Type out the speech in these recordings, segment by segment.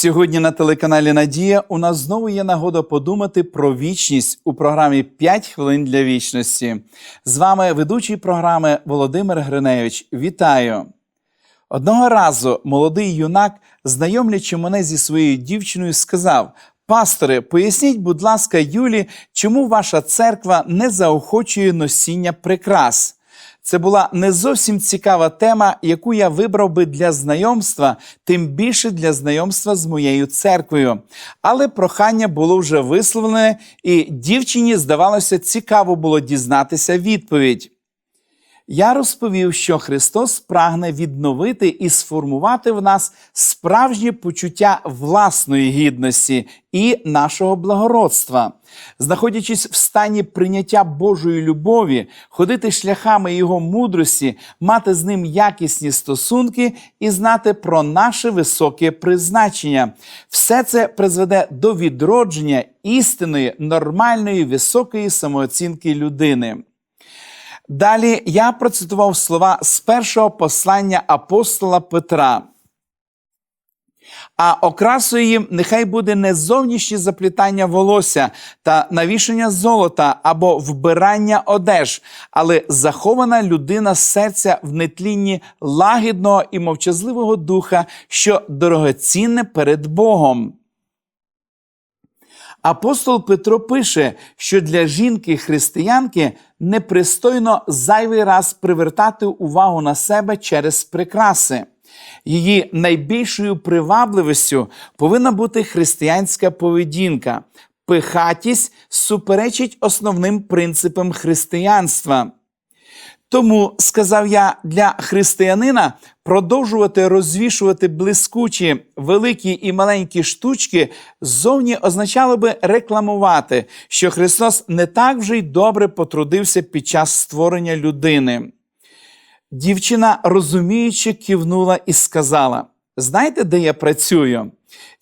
Сьогодні на телеканалі Надія у нас знову є нагода подумати про вічність у програмі «5 хвилин для вічності. З вами ведучий програми Володимир Гриневич. Вітаю! Одного разу молодий юнак, знайомлячи мене зі своєю дівчиною, сказав: Пасторе, поясніть, будь ласка, Юлі, чому ваша церква не заохочує носіння прикрас? Це була не зовсім цікава тема, яку я вибрав би для знайомства, тим більше для знайомства з моєю церквою. Але прохання було вже висловлене, і дівчині, здавалося, цікаво було дізнатися відповідь. Я розповів, що Христос прагне відновити і сформувати в нас справжнє почуття власної гідності і нашого благородства. Знаходячись в стані прийняття Божої любові, ходити шляхами Його мудрості, мати з ним якісні стосунки і знати про наше високе призначення. Все це призведе до відродження істинної, нормальної, високої самооцінки людини. Далі я процитував слова з першого послання апостола Петра. А окрасою їм нехай буде не зовнішнє заплітання волосся та навішання золота або вбирання одеж, але захована людина серця в нетлінні лагідного і мовчазливого духа, що дорогоцінне перед Богом. Апостол Петро пише, що для жінки-християнки непристойно зайвий раз привертати увагу на себе через прикраси. Її найбільшою привабливістю повинна бути християнська поведінка. Пихатість суперечить основним принципам християнства. Тому, сказав я, для християнина продовжувати розвішувати блискучі великі і маленькі штучки ззовні означало би рекламувати, що Христос не так вже й добре потрудився під час створення людини. Дівчина розуміючи кивнула і сказала: Знаєте, де я працюю?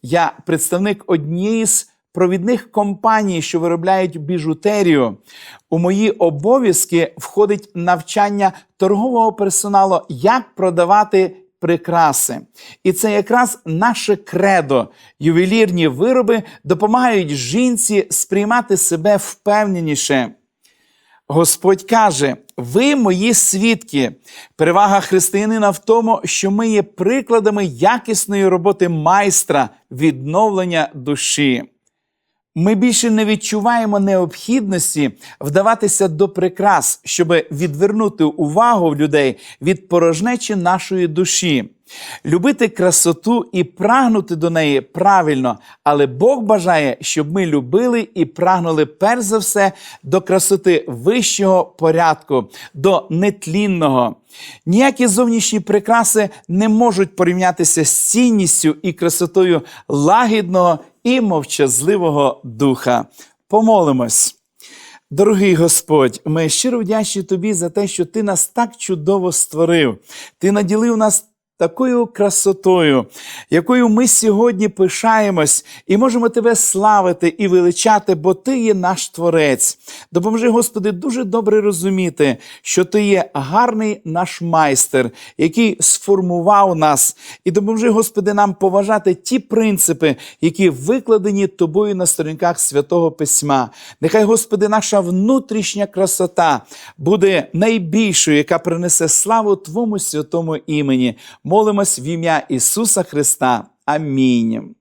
Я представник однієї з провідних компаній, що виробляють біжутерію. У мої обов'язки входить навчання торгового персоналу, як продавати прикраси. І це якраз наше кредо. Ювелірні вироби допомагають жінці сприймати себе впевненіше. Господь каже: ви мої свідки. Перевага християнина в тому, що ми є прикладами якісної роботи майстра відновлення душі. Ми більше не відчуваємо необхідності вдаватися до прикрас, щоб відвернути увагу людей від порожнечі нашої душі. Любити красоту і прагнути до неї правильно, але Бог бажає, щоб ми любили і прагнули перш за все до красоти вищого порядку, до нетлінного. Ніякі зовнішні прикраси не можуть порівнятися з цінністю і красотою лагідного і мовчазливого духа. Помолимось. Дорогий Господь, ми щиро вдячні Тобі за те, що Ти нас так чудово створив. Ти наділив нас такою красотою, якою ми сьогодні пишаємось і можемо тебе славити і величати, бо Ти є наш Творець. Допоможи, Господи, дуже добре розуміти, що Ти є гарний наш майстер, який сформував нас, і допоможи, Господи, нам поважати ті принципи, які викладені Тобою на сторінках святого Письма. Нехай, Господи, наша внутрішня красота буде найбільшою, яка принесе славу Твому святому імені. Молимось в ім'я Ісуса Христа. Амінь.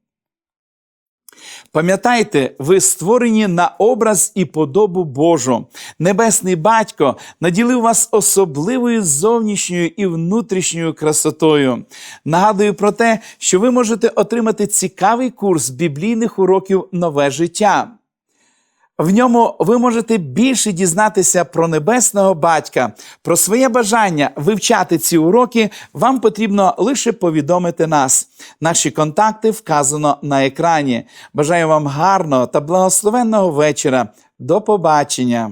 Пам'ятайте, ви створені на образ і подобу Божу. Небесний Батько наділив вас особливою зовнішньою і внутрішньою красотою. Нагадую про те, що ви можете отримати цікавий курс біблійних уроків Нове життя. В ньому ви можете більше дізнатися про небесного батька, про своє бажання вивчати ці уроки. Вам потрібно лише повідомити нас. Наші контакти вказано на екрані. Бажаю вам гарного та благословенного вечора. До побачення!